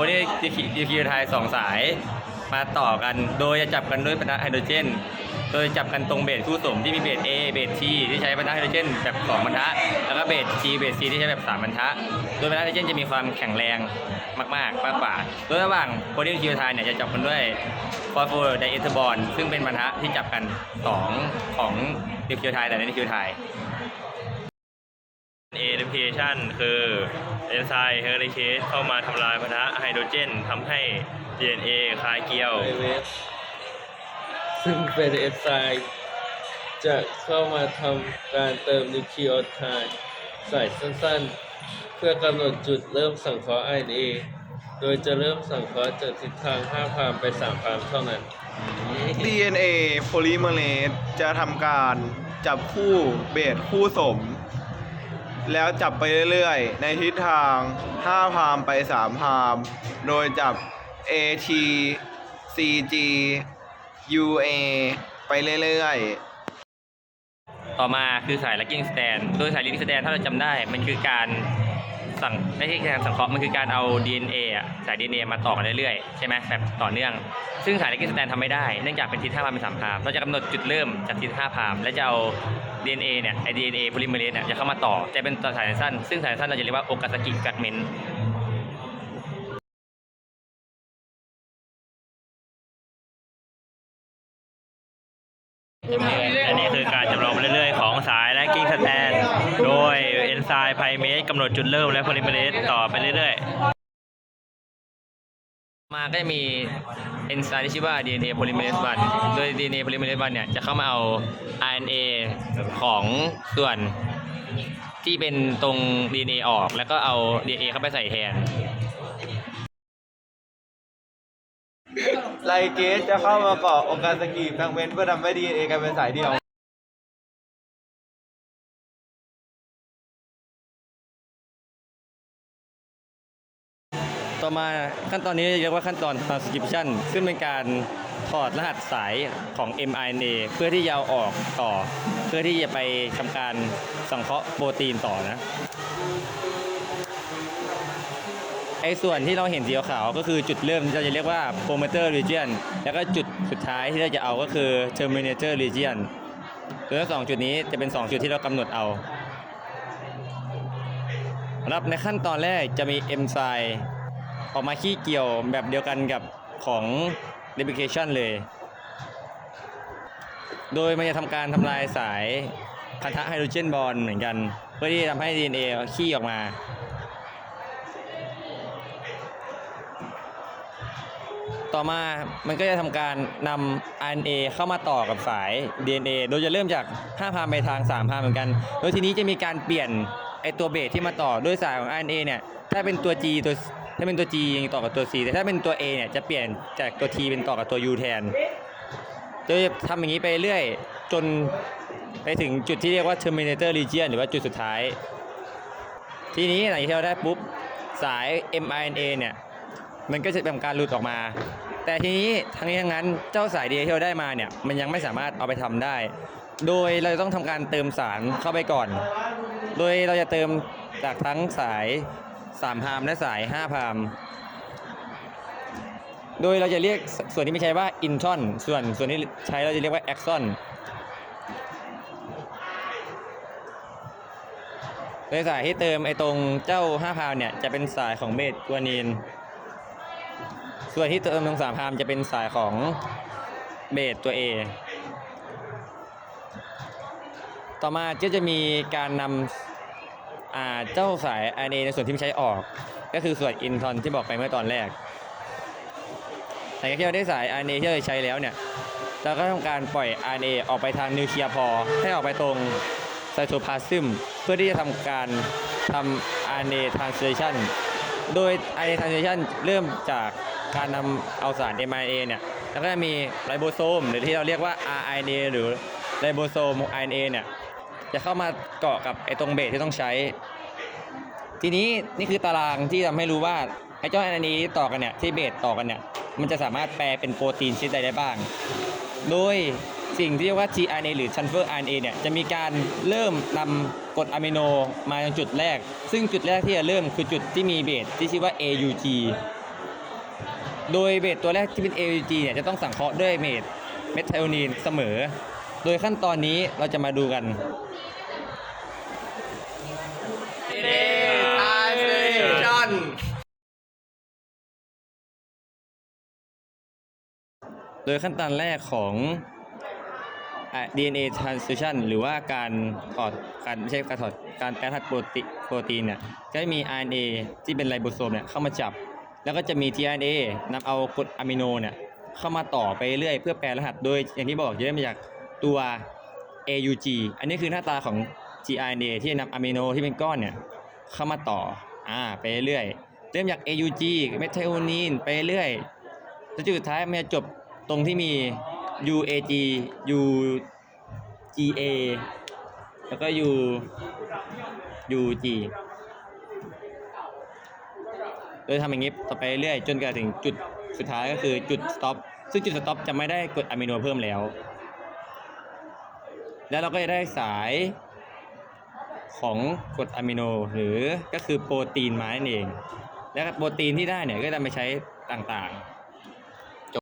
พวกนี้ดีคิวไทยสองสาย มาต่อกัน โดยจะจับกันด้วยปะทะไฮโดรเจน โดยจับกันตรงเบสคู่สมที่มีเบส A เบส T ที่ใช้ปะทะไฮโดรเจนแบบสองบรรทัดแล้วก็เบส G เบส C ที่ใช้แบบสามบรรทัดโดยปะทะไฮโดรเจนจะมีความแข็งแรงมากๆมากกว่าโดยระหว่างโพลีคิวไทยเนี่ยจะจับกันด้วยฟอสโฟไดเอทบอลซึ่งเป็นบรรทัดที่จับกันสองของดีคิวไทยแต่ในดีคิวไทย adaptation คือเอนไซม์เฮอริเคสเข้ามาทำลายพันธะไฮโดรเจนทำให้ DNA คลายเกลียวไอเวสซึ่งเป็นเอนไซม์จะเข้ามาทำการเติมนิวคลีโอไทด์ใส่สั้นๆ เพื่อกำหนดจุดเริ่มสังเคราะห์ RNA โดยจะเริ่มสังเคราะห์จากทิศทาง 5 พามไป 3 พามเท่านั้น DNA polymerase จะทำการจับคู่เบสคู่สม แล้วจับไปเรื่อยๆ ในทิศทาง 5 พามไป 3 พาม โดยจับ AT CG UA ไปเรื่อยๆ ต่อมาคือสาย locking stand โดยสาย locking stand ถ้าเราจำได้มันคือการสั่งไม่ใช่การสังเคราะห์มันคือการเอา DNA อะสาย DNA มาต่อกันเรื่อยๆ ใช่ไหมแบบต่อเนื่อง ซึ่งสาย locking stand ทำไม่ได้ เนื่องจากเป็นทิศ5พามเป็น3พาม เราจะกำหนดจุดเริ่มจากทิศ5พาม และจะเอา DNA เนี่ยไอ DNA polymerase เนี่ยจะเข้ามาต่อจะเป็นสายสั้น ซึ่งสายสั้นเราจะเรียกว่าโอกาสกิแฟกเมนอันนี้คือการจำลองไปเรื่อยๆ ของสายและกิ้งสแตน โดยเอนไซม์ไพเมสกำหนดจุดเริ่มและโพลิเมเรสต่อไปเรื่อยๆ มาก็จะมีเอนไซม์ที่ชื่อว่า DNA polymerase 1โดย DNA polymerase 1เนี่ยจะเข้ามาเอา RNA ของส่วนที่เป็นตรง DNA ออกแล้วก็เอา DNA เข้าไปใส่แทน ไลเกสจะเข้ามาเกาะโอกาสกีบทางเว้นเพื่อทำให้ DNA กลายเป็นสายเดียว ต่อมาขั้นตอนนี้เรียกว่าขั้นตอน transcription ซึ่งเป็นการถอดรหัสสายของ mRNA เพื่อที่จะเอาออกต่อ เพื่อที่จะไปทำการสังเคราะห์โปรตีนต่อนะไอ้ส่วนที่เราเห็นสีขาวก็คือจุดเริ่มเราจะเรียกว่า promoter region แล้วก็จุดสุดท้ายที่เราจะเอาก็คือ terminator region โดยทั้งสองจุดนี้จะเป็น 2 จุดที่เรากำหนดเอารับในขั้นตอนแรกจะมี e n z y m e ออกมาขี้เกี่ยวแบบเดียวกันกับของ replication เลย โดยมันจะทำการทำลายสายพันธะไฮโดรเจนบอลเหมือนกัน เพื่อที่จะทำให้ DNA ขี้ออกมาต่อมา มันก็จะทำการนำ RNA เข้ามาต่อกับสาย DNA โดยจะเริ่มจาก 5 พามไปทาง 3 พามเหมือนกัน โดยทีนี้จะมีการเปลี่ยนไอตัวเบสที่มาต่อด้วยสายของ RNA เนี่ย ถ้าเป็นตัว G ตัว ถ้าเป็นตัว G ยังต่อกับตัว C แต่ถ้าเป็นตัว A เนี่ยจะเปลี่ยนจากตัว T เป็นต่อกับตัว U แทนโดยทำอย่างนี้ไปเรื่อยจนไปถึงจุดที่เรียกว่า terminator region หรือว่าจุดสุดท้าย ทีนี้หลังจากที่เราได้ปุ๊บสาย mRNA เนี่ยมันก็จะทำการหลุดออกมา แต่ทีนี้ทั้งนี้ทั้งนั้นเจ้าสายเดียที่เราได้มาเนี่ยมันยังไม่สามารถเอาไปทำได้ โดยเราจะต้องทำการเติมสารเข้าไปก่อน โดยเราจะเติมจากทั้งสาย 3พามและสาย5พาม โดยเราจะเรียกส่วนที่ไม่ใช้ว่าอินทรอนส่วนส่วนที่ใช้เราจะเรียกว่าแอ็กซอนโดยสายที่เติมไอตรงเจ้า5พามเนี่ยจะเป็นสายของเบสกัวนีน ส่วนที่เติมตรงสามพามจะเป็นสายของเบสตัว A ต่อมาก็จะมีการนำ อ่าเจ้าสาย RNA ในส่วนที่ไม่ใช้ออก ก็คือส่วนอินทรอนที่บอกไปเมื่อตอนแรกหลังจากที่เราได้สาย RNA ที่เราใช้แล้วเนี่ยเราก็ทำการปล่อย RNA ออกไปทางนิวเคลียร์พอ ให้ออกไปตรงไซโตพลาซึมเพื่อที่จะทำการทำ RNA translation โดย RNA translation เริ่มจากการนำเอาสาร mRNA เนี่ยแล้วก็จะมีไรโบโซม หรือที่เราเรียกว่า RNA หรือไรโบโซม RNA เนี่ย จะเข้ามาเกาะกับไอ้ตรงเบสที่ต้องใช้ ทีนี้นี่คือตารางที่ทำให้รู้ว่าไอ้เจ้า RNA ที่ต่อกันเนี่ยที่เบสต่อกันเนี่ยมันจะสามารถแปลเป็นโปรตีนชนิดใดได้บ้าง โดยสิ่งที่เรียกว่า tRNA หรือ transfer RNA เนี่ยจะมีการเริ่มนำกรดอะมิโนมายังจุดแรก ซึ่งจุดแรกที่จะเริ่มคือจุดที่มีเบสที่ชื่อว่า AUG โดยเบสตัวแรกที่เป็น AUG เนี่ยจะต้องสังเคราะห์ด้วยเมดเมทไทโอนีนเสมอ โดยขั้นตอนนี้เราจะมาดูกันโดยขั้นตอนแรกของอะ DNA transition หรือว่าการถอดการไม่ใช่การถอดการแปรธาตุโปรตีโปรตีนเนี่ยก็จะมี RNA ที่เป็นไรโบโซมเนี่ยเข้ามาจับ แล้วก็จะมี tRNA นำเอากรดอะมิโนเนี่ยเข้ามาต่อไปเรื่อยเพื่อแปลรหัสโดยอย่างที่บอกจะได้มาจาก ตัว AUG อันนี้คือหน้าตาของ tRNA ที่นำอะมิโนที่เป็นก้อนเนี่ยเข้ามาต่ออ่าไปเรื่อยเริ่มจาก AUG เมทไทโอนีนไปเรื่อยแล้วจุดสุดท้ายมันจะจบตรงที่มี UAG UGA แล้วก็ U UG โดยทำอย่างนี้ต่อไปเรื่อยจนกระทั่งจุดสุดท้ายก็คือจุด stop ซึ่งจุด stop จะไม่ได้กดอะมิโนเพิ่มแล้ว แล้วเราก็จะได้สายของกรดอะมิโนหรือก็คือโปรตีนมานั่นเอง และโปรตีนที่ได้เนี่ยก็จะไปใช้ต่างๆ